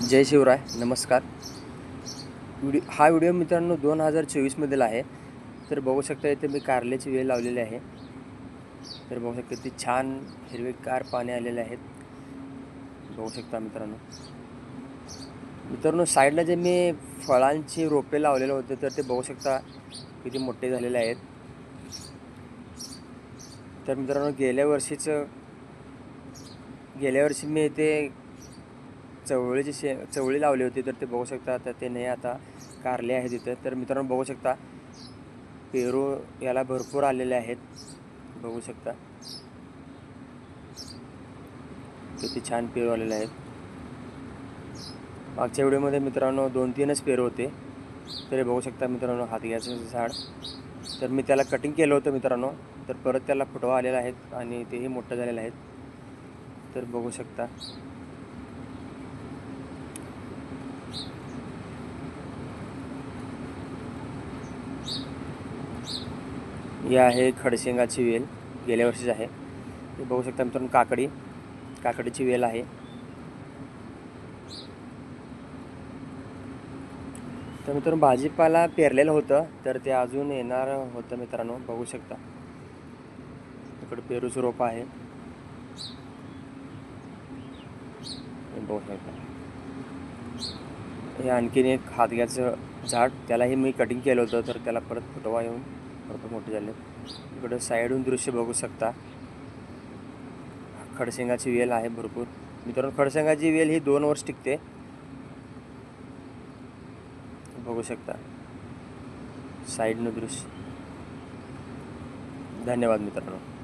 जय शिवराय नमस्कार. व्हिडिओ हा व्हिडिओ मित्रांनो दोन हजार चोवीसमधील आहे. तर बघू शकता इथे मी कारल्याची वेळ लावलेली आहे. तर बघू शकता ती छान हिरवेगार पाने आलेले आहेत. बघू शकता मित्रांनो. मित्रांनो साईडला जे मी फळांची रोपे लावलेले होते तर ते बघू शकता किती मोठे झालेले आहेत. तर मित्रांनो गेल्या वर्षीचं गेल्या वर्षी मी इथे चवळीची शे चवळी लावली होती तर ते बघू शकता तर ते नाही आता कारले आहेत इथं तर मित्रांनो बघू शकता पेरू याला भरपूर आलेले आहेत. बघू शकता. किती छान पेरू आलेले आहेत. मागच्या व्हिडिओमध्ये मित्रांनो दोन तीनच पेरू होते. तरी बघू शकता मित्रांनो हातग्याचं झाड. तर मी त्याला कटिंग केलं होतं मित्रांनो. तर परत त्याला फुटवा आलेला आहेत आणि तेही मोठं झालेलं आहेत तर बघू शकता. ही आहे खडशेंगाची वेल गेल्या वर्षीच आहे. हे बघू शकता मित्रांनो काकडी काकडीची वेल आहे. तर मित्रांनो भाजीपाला पेरलेलं होतं तर ते अजून येणार होतं मित्रांनो बघू शकता. इकडे पेरूचं रोप आहे. बघू शकता. हे आणखीन एक हातग्याचं झाड त्यालाही मी कटिंग केलं होतं तर त्याला परत फुटवा येऊन भरपूर मोठे झाले. इकडं साईडहून दृश्य बघू शकता. खडशेंगाची वेल आहे भरपूर. मित्रांनो खडशेंगाची वेल ही दोन वर्ष टिकते. बघू शकता. साईडनं दृश्य. धन्यवाद मित्रांनो.